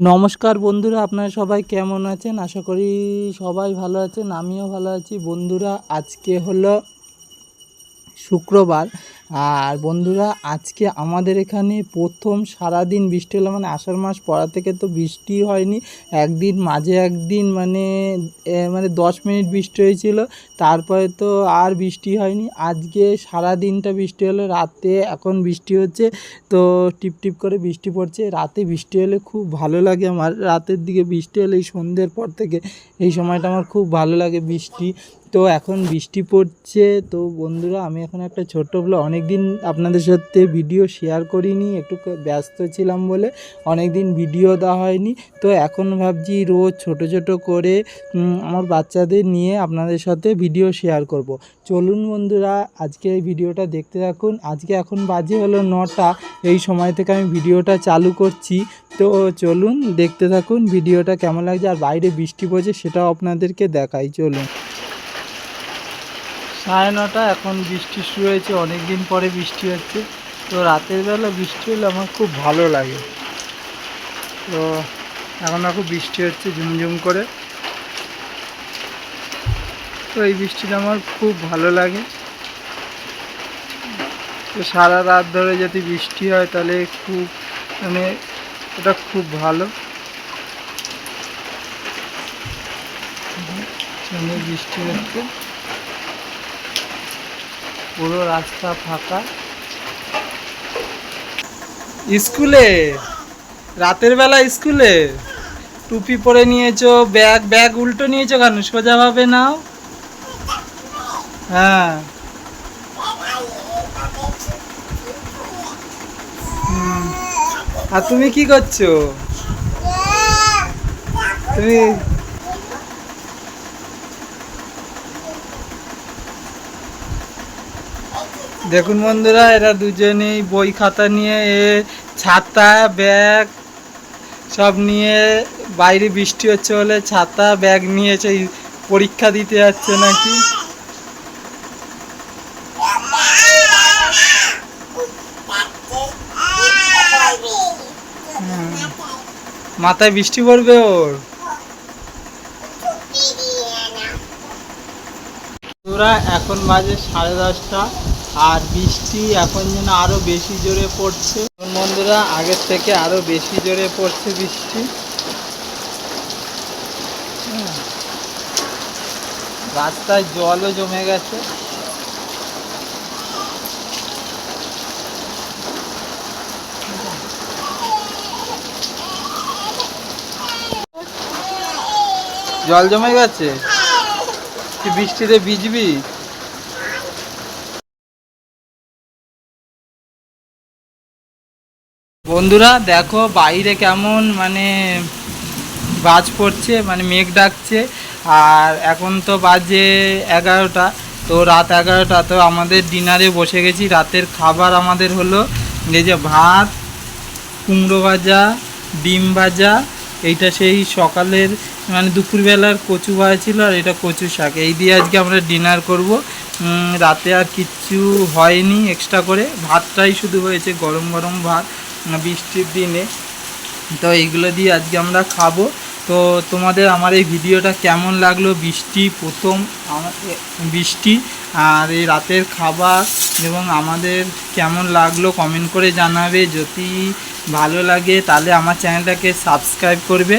নমস্কার বন্ধুরা, আপনারা সবাই কেমন আছেন? আশা করি সবাই ভালো আছেন, আমিও ভালো আছি। বন্ধুরা, আজকে হলো শুক্রবার। আর বন্ধুরা, আজকে আমাদের এখানে প্রথম সারাদিন বৃষ্টি হলো মানে আষাঢ় মাস পড়া থেকে তো বৃষ্টি হয়নি। একদিন মাঝে একদিন মানে মানে দশ মিনিট বৃষ্টি হয়েছিল, তারপরে তো আর বৃষ্টি হয়নি। আজকে সারা দিনটা বৃষ্টি হলো, রাতে এখন বৃষ্টি হচ্ছে, তো টিপ টিপ করে বৃষ্টি পড়ছে। রাতে বৃষ্টি হলে খুব ভালো লাগে আমার, রাতের দিকে বৃষ্টি হলে এই সন্ধ্যের পর থেকে এই সময়টা আমার খুব ভালো লাগে বৃষ্টি। তো এখন বৃষ্টি পড়ছে। তো বন্ধুরা, আমি এখন একটা ছোট্ট বলে অনেক দিন আপনাদের সাথে ভিডিও শেয়ার করিনি, একটু ব্যস্ত ছিলাম বলে অনেক দিন ভিডিও দেওয়া হয়নি। তো এখন ভাবছি রোজ ছোট ছোট করে আমার বাচ্চাদের নিয়ে আপনাদের সাথে ভিডিও শেয়ার করব। চলুন বন্ধুরা, আজকে এই ভিডিওটা দেখতে থাকুন। আজকে এখন বাজে হলো নটা, এই সময় থেকে আমি ভিডিওটা চালু করছি। তো চলুন দেখতে থাকুন ভিডিওটা কেমন লাগছে, আর বাইরে বৃষ্টি পড়ছে সেটাও আপনাদেরকে দেখাই। চলুন। সাড়ে নটা, এখন বৃষ্টি শুরু হয়েছে অনেক দিন পরে বৃষ্টি হচ্ছে। তো রাতের বেলা বৃষ্টি হলে আমার খুব ভালো লাগে। তো এখন আর খুব বৃষ্টি হচ্ছে ঝুমঝুম করে। তো এই বৃষ্টিটা আমার খুব ভালো লাগে। তো সারা রাত ধরে যদি বৃষ্টি হয় তাহলে খুব মানে এটা খুব ভালো। বৃষ্টি হচ্ছে। পুরো রাস্তা ফাঁকা। স্কুলে? রাতের বেলা স্কুলে? টুপি পরে নিয়েছো, ব্যাগ ব্যাগ উল্টো নিয়েছো কেন? সোজাভাবে নাও। হ্যাঁ। আর তুমি কি করছ? তুমি দেখুন বন্ধুরা, এরা দুজনেই বই খাতা নিয়ে, এ ছাতা, ব্যাগ সব নিয়ে বাইরে বৃষ্টি হচ্ছে বলে ছাতা, ব্যাগ নিয়েছে এই পরীক্ষা দিতে যাচ্ছে নাকি? মাথায় বৃষ্টি পড়বে ওর? এখন বাজে সাড়ে দশটা। আর বৃষ্টি এখন যেন আরও বেশি জোরে পড়ছে। বন্ধুরা, আগের থেকে আরও বেশি জোরে পড়ছে বৃষ্টি। রাস্তায় জলও জমে গেছে। জল জমে গেছে? বৃষ্টিতে ভিজবি? বন্ধুরা, দেখো বাইরে কেমন মানে বাজ পড়ছে মানে মেঘ ডাকছে। আর এখন তো বাজে এগারোটা, তো রাত এগারোটা, তো আমাদের ডিনারে বসে গেছি। রাতের খাবার আমাদের হলো এই যে ভাত, কুমড়ো ভাজা, ডিম ভাজা। এইটা সেই সকালের মানে দুপুরবেলার কচু ভাজা ছিল আর এটা কচু শাক। এই দিয়ে আজকে আমরা ডিনার করব। রাতে আর কিচ্ছু হয়নি এক্সট্রা করে। ভাতটাই শুধু হয়েছে গরম গরম ভাত। বৃষ্টির দিনে। তো এইগুলো দিয়ে আজকে আমরা খাব। তো তোমাদের আমার এই ভিডিওটা কেমন লাগল? বৃষ্টি প্রথম বৃষ্টি আর এই রাতের খাবার এবং আমাদের কেমন লাগল কমেন্ট করে জানাবে। যদি ভালো লাগে তাহলে আমার চ্যানেলটাকে সাবস্ক্রাইব করবে।